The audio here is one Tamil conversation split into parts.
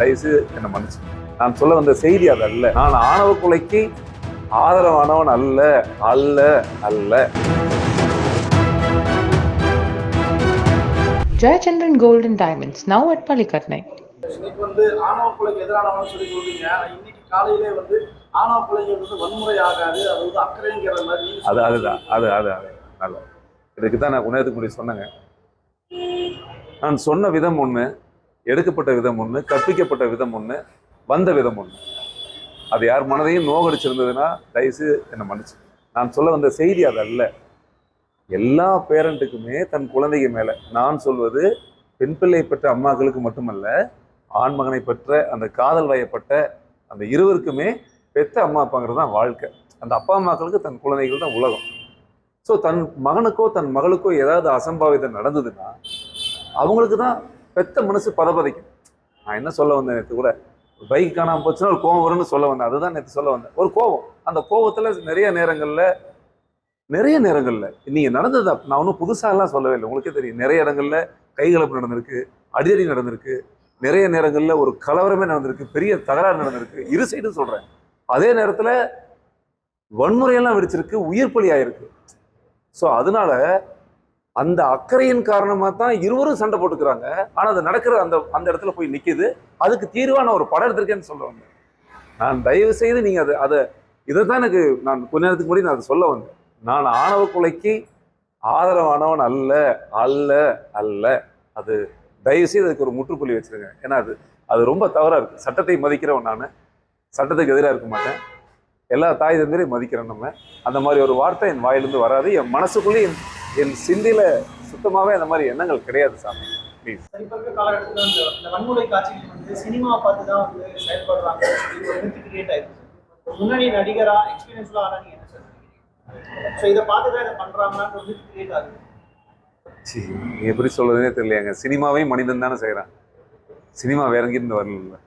தயவுசெய்து என்னை மன்னிச்சு நான் சொல்ல வந்த செய்தி அது அல்ல. நான் ஆணவ கொலைக்கு ஆதரவானவன் அல்ல அல்ல அல்ல. Jayachandran Gold and Diamonds, now at Palikatnai. இன்னைக்கு வந்து ஆணவ கொலைக்கு எதிரானவன்னு சொல்லி சொல்றீங்க ஆனா இன்னைக்கு காலையிலே வந்து ஆணவ கொலைகள் வந்து வன்முறை ஆகாது. அது வந்து அக்கறைங்கிற மாதிரி அது. அதுதான். அது அது அது. நல்ல. இதுக்கு தான் நான் உணர்த்துக்கு முன்னாடி சொன்னேங்க. நான் சொன்ன விதம் ஒன்று எடுக்கப்பட்ட விதம் ஒன்று கற்பிக்கப்பட்ட விதம் ஒன்று வந்த விதம் ஒன்று அது யார் மனதையும் நோகடிச்சிருந்ததுன்னா தயவுசு என்னை மன்னிச்சு. நான் சொல்ல வந்த செய்தி அது அல்ல. எல்லா பேரண்ட்டுக்குமே தன் குழந்தைங்க மேலே நான் சொல்வது பெண் பிள்ளை பெற்ற அம்மாக்களுக்கு மட்டுமல்ல ஆண் மகனை பெற்ற அந்த காதல் வயப்பட்ட அந்த இருவருக்குமே பெற்ற அம்மா அப்பாங்கிறது தான் வாழ்க்கை. அந்த அப்பா அம்மாக்களுக்கு தன் குழந்தைகள் தான் உலகம். ஸோ தன் மகனுக்கோ தன் மகளுக்கோ ஏதாவது அசம்பாவிதம் நடந்ததுன்னா அவங்களுக்கு தான் பெத்த மனசு பதபதைக்கும். நான் என்ன சொல்ல வந்தேன் நேற்று கூட? பைக் காணாமல் போச்சுன்னா ஒரு கோவம் வரும்னு சொல்ல வந்தேன். அதுதான் நேற்று சொல்ல வந்தேன். ஒரு கோவம். அந்த கோவத்தில் நிறைய நேரங்களில் நிறைய நேரங்களில் நீங்கள் நடந்தது நான் ஒன்றும் புதுசாலாம் சொல்லவே இல்லை. உங்களுக்கே தெரியும். நிறைய இடங்களில் கைகலப்பு நடந்திருக்கு அடிதடி நடந்திருக்கு. நிறைய நேரங்களில் ஒரு கலவரமே நடந்திருக்கு பெரிய தகராறு நடந்திருக்கு. இரு சைடும் சொல்கிறேன் அதே நேரத்தில் வன்முறையெல்லாம் வெடிச்சிருக்கு உயிர் பலி ஆயிருக்கு ஸோ அதனால அந்த அக்கறையின் காரணமாக தான் இருவரும் சண்டை போட்டுக்கிறாங்க. ஆனால் அது நடக்கிற அந்த அந்த இடத்துல போய் நிற்கிது அதுக்கு தீர்வான ஒரு படம் எடுத்திருக்கேன்னு சொல்லுவாங்க நான் தயவு செய்து நீங்கள் அதை அதை இதை தான் எனக்கு நான் கொஞ்ச நேரத்துக்கு முன்னாடி நான் அதை சொல்ல வந்தேன். நான் ஆணவ கொலைக்கு ஆதரவானவன் அல்ல அல்ல அல்ல. அது தயவு செய்து அதுக்கு ஒரு முற்றுப்புள்ளி வச்சுருங்க. ஏன்னா அது அது ரொம்ப தவறாக இருக்குது சட்டத்தை மதிக்கிறவன் நான். சட்டத்துக்கு எதிராக இருக்க மாட்டேன். எல்லா தாய் தந்திரையும் மதிக்கிறேன் நம்ம. அந்த மாதிரி ஒரு வார்த்தை என் வாயிலிருந்து வராது. என் மனசுக்குள்ளேயே என் சிந்தையில சுத்தமாகவே அந்த மாதிரி எண்ணங்கள் கிடையாது சாமி. ப்ளீஸ் சரி, இப்ப இருக்க காலகட்டத்தில் இந்த இந்த வன்முறை காட்சிகள் வந்து சினிமா பார்த்து தான் வந்து செயல்படுறாங்க கிரியேட் முன்னணி நடிகரா எக்ஸ்பீரியன்ஸ்லாம் ஆனா நீங்க என்ன சொல்றீங்க ஸோ இதை பார்த்து தான் இதை பண்றாங்களான்னு ஒரு மித்து கிரியேட் ஆகுது. சி எப்படி சொல்றதுனே தெரியலையாங்க. சினிமாவையும் மனிதன் தானே செய்கிறான் சினிமா வேற எங்கேருந்து வரல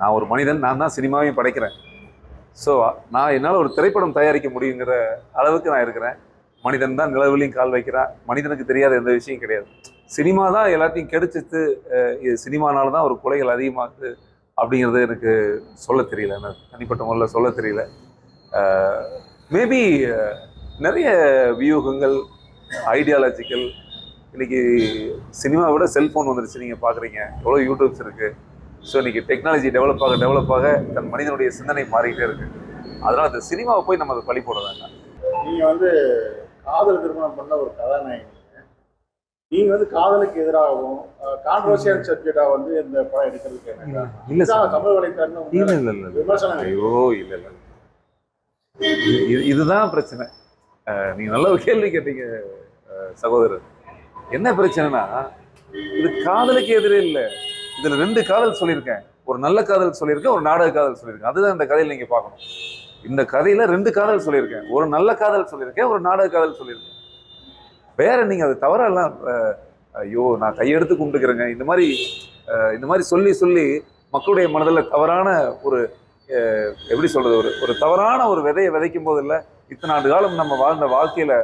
நான் ஒரு மனிதன் நான் தான் சினிமாவையும் படைக்கிறேன். ஸோ நான் என்னால் ஒரு திரைப்படம் தயாரிக்க முடியுங்கிற அளவுக்கு நான் இருக்கிறேன். மனிதன் தான் நிலவுலையும் கால் வைக்கிறான். மனிதனுக்கு தெரியாத எந்த விஷயம் கிடையாது. சினிமா தான் எல்லாத்தையும் கெடுச்சித்து இது சினிமானால தான் ஒரு கொலைகள் அதிகமாகுது அப்படிங்கிறது எனக்கு சொல்ல தெரியல. எனக்கு தனிப்பட்ட முறையில் சொல்ல தெரியல. மேபி நிறைய வியூகங்கள் ஐடியாலஜிக்கல் இன்னைக்கு சினிமாவை விட செல்ஃபோன் வந்துருச்சு. நீங்கள் பார்க்குறீங்க எவ்வளோ யூடியூப்ஸ் இருக்குது ஸோ இன்றைக்கி டெக்னாலஜி டெவலப் ஆக டெவலப் ஆக தன் மனிதனுடைய சிந்தனை மாறிக்கிட்டே இருக்குது அதனால் அந்த சினிமாவை போய் நம்ம அதை பழி போட வேண்டாம் நீங்கள் வந்து காதல் திருமணம் பண்ண ஒரு கதாநாயகி நீங்க வந்து காதலுக்கு எதிராகவும் கான்ட்ரவர்சியல் சப்ஜெக்டா வந்து இந்த படம் எடுக்கிறதுக்கு இல்லை சார். தமிழ் வலைத்தளம் இல்லை இல்லை இல்லை விமர்சனம் ஐயோ இல்லை இல்லை. இது இதுதான் பிரச்சனை. நீங்க நல்ல ஒரு கேள்வி கேட்டீங்க சகோதரர். என்ன பிரச்சனைனா இது காதலுக்கு எதிரே இல்லை. இதுல ரெண்டு காதல் சொல்லியிருக்கேன். ஒரு நல்ல காதல் சொல்லியிருக்கேன் ஒரு நாடக காதல் சொல்லியிருக்கேன். அதுதான் இந்த கதையில நீங்க பார்க்கணும். இந்த கதையில் ரெண்டு காதல் சொல்லியிருக்கேன். ஒரு நல்ல காதல் சொல்லியிருக்கேன் ஒரு நாடக காதல் சொல்லியிருக்கேன். வேற நீங்கள் அது தவறெல்லாம் ஐயோ நான் கையெடுத்து கும்பிட்டுக்கிறேங்க. இந்த மாதிரி இந்த மாதிரி சொல்லி சொல்லி மக்களுடைய மனதில் தவறான ஒரு எப்படி சொல்கிறது ஒரு ஒரு தவறான ஒரு விதையை விதைக்கும் போது இல்லை இத்தனை ஆண்டு காலம் நம்ம வாழ்ந்த வாழ்க்கையில்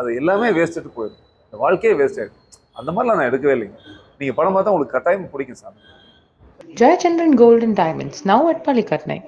அது எல்லாமே வேஸ்ட்டு போயிடும் இந்த வாழ்க்கையே வேஸ்ட் ஆகிடும் அந்த மாதிரிலாம் நான் எடுக்கவே இல்லைங்க. நீங்கள் படம் பார்த்தா உங்களுக்கு கட்டாயம் பிடிக்கும் sir Jayachandran golden diamonds now at at Palikatnai.